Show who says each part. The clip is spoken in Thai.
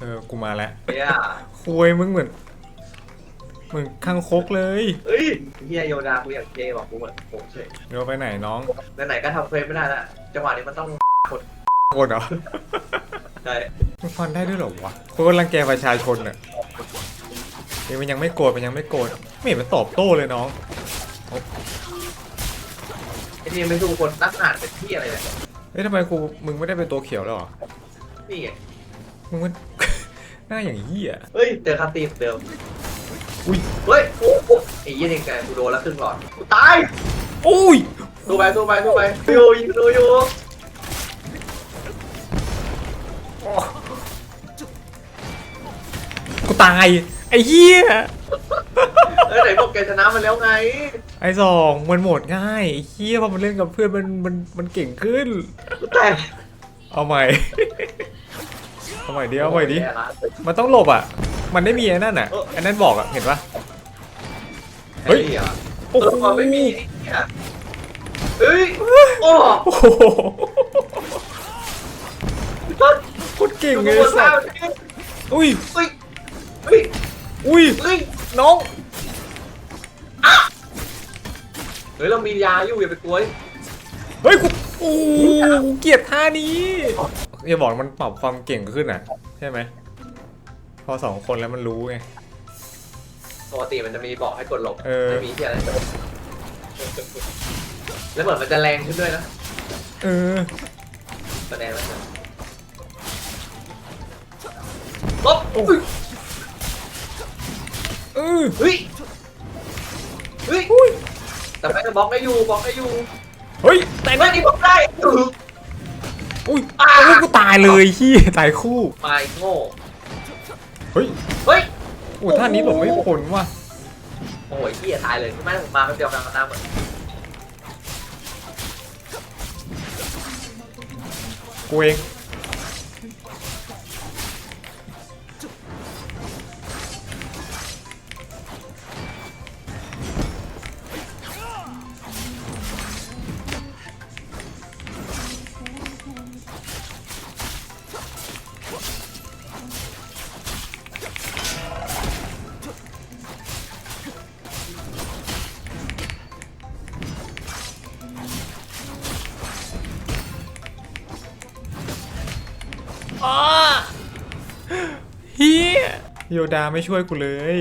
Speaker 1: เออ กูมาแล้ว
Speaker 2: เนี่ย
Speaker 1: คุยมึงเหมือนเหมือนข้างคกเลย
Speaker 2: เฮ้ยเฮียโยดากูอยากเจบอกกูเหมือนผมเฉย
Speaker 1: เดี๋ยวไปไหนน้อง
Speaker 2: ไหนๆก็ทำเฟรมไม่ได้ละจังหวะนี้มันต้อง
Speaker 1: โกดเหรอ
Speaker 2: ได้
Speaker 1: มันฟันได้ด้วยเหรอวะคนกำลังแกประชาชนอะเฮ้ยมันยังไม่โกรธมันยังไม่โกรธไม่เห็นมันตอบโต้เลยน้อง
Speaker 2: ไอ้นี่ไม่สู้คนตั้งหานเป็นที่อะไรเนี่ย
Speaker 1: เฮ้ยทำไมกูมึงไม่ได้เป็นตัวเขียวแล้วเหรอ
Speaker 2: นี่ไง
Speaker 1: มึงมัน หน้าอย่างเหี้ย
Speaker 2: เฮ้ยเจอคาตีมเดิม
Speaker 1: อุ้ย
Speaker 2: เฮ้ยโอ้โหไอ้ยี่นี่แกกูโดนแล้วครึ่งหลอดกูตาย
Speaker 1: อุ้ย
Speaker 2: ดูไปดูไปดูไปดูยิงดูอยู่
Speaker 1: กูตายไอ้เหี้ย
Speaker 2: เอ้ยไหนบอกแกชนะมันแล้วไง
Speaker 1: ไอ้สองมันหมดง่ายไอ้เหี้ยพอมันเล่นกับเพื่อนมันมันมันเก่งขึ้น
Speaker 2: กูแตก
Speaker 1: เอาใหม่ เอาใหม่ดิเอาใหม่ดิ
Speaker 2: แย่ละ
Speaker 1: มันต้องหลบอะ มันไม่มีไอ้นั่นอะไอ้นั่นบอกอะเห็นปะเฮ้ย
Speaker 2: ไอ้นี่หรอ
Speaker 1: โอ้
Speaker 2: เอ
Speaker 1: โห
Speaker 2: อไม่มีไอ้เนี่ยเฮ้ยโอ้
Speaker 1: โอ้โหโคตรเก่งเลย
Speaker 2: ดูคน
Speaker 1: สั
Speaker 2: สร้าง
Speaker 1: สอุ้ย
Speaker 2: เฮ้ยเฮ้ย
Speaker 1: อุ้ย
Speaker 2: เฮ้ย
Speaker 1: น้อง
Speaker 2: เฮ้ยเรามียาอยู่อย่าไปกลัวดิ
Speaker 1: เฮ้ยกูโอ้โหกูเกลียดท่านี้ อย่าบอกมันปรับความเก่งขึ้นอะ ใช่ไหม พอสองคนแล้วมันรู้ไง
Speaker 2: ปกติมันจะมีบอกให้กดหลบ
Speaker 1: เออ
Speaker 2: ไม่มีที่อะไรแล้วเหมือนมันจะแรงขึ้นด้วยนะ
Speaker 1: เออ
Speaker 2: แสดงแล้วนะลบอุ๊ย
Speaker 1: เออ
Speaker 2: เฮ้ยเฮ้ย
Speaker 1: อุ้ย
Speaker 2: แต่ไม่ได้บล็อกได้อยู่บล็อกได้อยู่
Speaker 1: เฮ้ย แต่
Speaker 2: ไม่นี่บล็อกได้อื้อ
Speaker 1: อุ้ย
Speaker 2: อ่า
Speaker 1: โอ้ยกูตายเลยขี้ยตายคู่
Speaker 2: มาอีกโง่
Speaker 1: เฮ้ย
Speaker 2: เฮ้ย
Speaker 1: โอ้ท่านี้หลบไม่พ้นว่ะ
Speaker 2: โอ้ยเหี้ยตายเลยไม่ผมมาแป๊บเดียวกลางน้ำเหมือน
Speaker 1: กูเอง เฮียโยดาไม่ช่วยกูเลย